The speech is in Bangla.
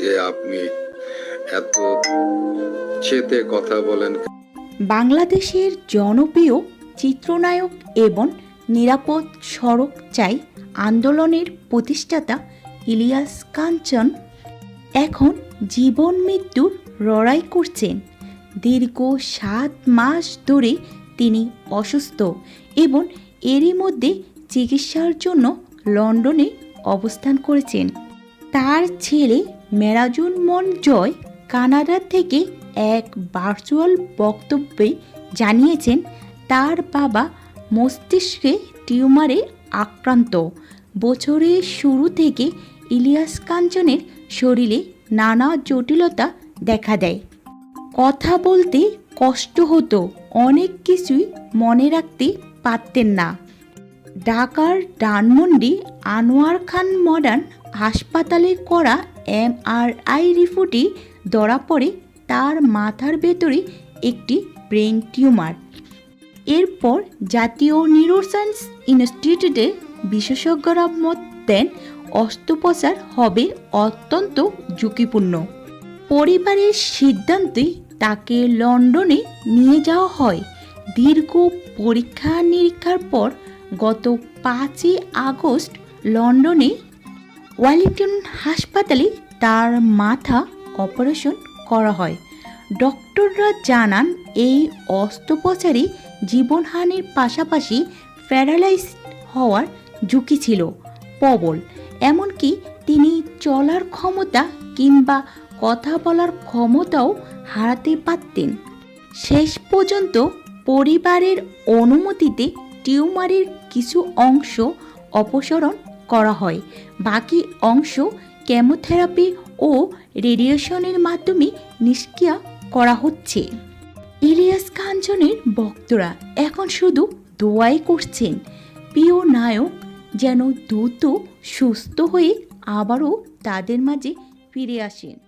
যে আপনি এত চেতে কথা বলেন বাংলাদেশের জনপ্রিয় চিত্রনায়ক এবং নিরাপদ সড়ক চাই আন্দোলনের প্রতিষ্ঠাতা ইলিয়াস কাঞ্চন এখন জীবন মৃত্যুর লড়াই করছেন। দীর্ঘ সাত মাস ধরে তিনি অসুস্থ এবং এরই মধ্যে চিকিৎসার জন্য লন্ডনে অবস্থান করেছেন। তার ছেলে মেরাজুন মন জয় কানাডা থেকে এক ভার্চুয়াল বক্তব্যে জানিয়েছেন, তার বাবা মস্তিষ্কে টিউমারে আক্রান্ত। বছরের শুরু থেকে ইলিয়াস কাঞ্চনের শরীরে নানা জটিলতা দেখা দেয়। কথা বলতে কষ্ট হতো, অনেক কিছুই মনে রাখতে পারতেন না। ঢাকার ডানমন্ডি আনোয়ার খান মডার্ন হাসপাতালে করা এমআরআই রিপোর্টে ধরা পড়ে তার মাথার ভেতরে একটি ব্রেন টিউমার। এরপর জাতীয় নিউরোসায়েন্স ইনস্টিটিউটে বিশেষজ্ঞরা মত দেন অস্ত্রোপচার হবে অত্যন্ত ঝুঁকিপূর্ণ। পরিবারের সিদ্ধান্তে তাকে লন্ডনে নিয়ে যাওয়া হয়। দীর্ঘ পরীক্ষা নিরীক্ষার পর গত পাঁচই আগস্ট লন্ডনে ওয়েলিংটন হাসপাতালে তার মাথা অপারেশন করা হয়। ডক্টররা জানান, এই অস্ত্রোপচারে জীবনহানির পাশাপাশি প্যারালাইজ হওয়ার ঝুঁকি ছিল, প্রবল। এমনকি তিনি চলার ক্ষমতা কিংবা কথা বলার ক্ষমতাও হারাতে পারতেন। শেষ পর্যন্ত পরিবারের অনুমতিতে টিউমারের কিছু অংশ অপসারণ করা হয়। বাকি অংশ কেমোথেরাপি ও রেডিয়েশনের মাধ্যমে নিষ্ক্রিয়া করা হচ্ছে। ইলিয়াস কাঞ্চনের ভক্তরা এখন শুধু দোয়াই করছেন। প্রিয় নায়ক যেন দ্রুত সুস্থ হয়ে আবারও তাদের মাঝে ফিরে আসেন।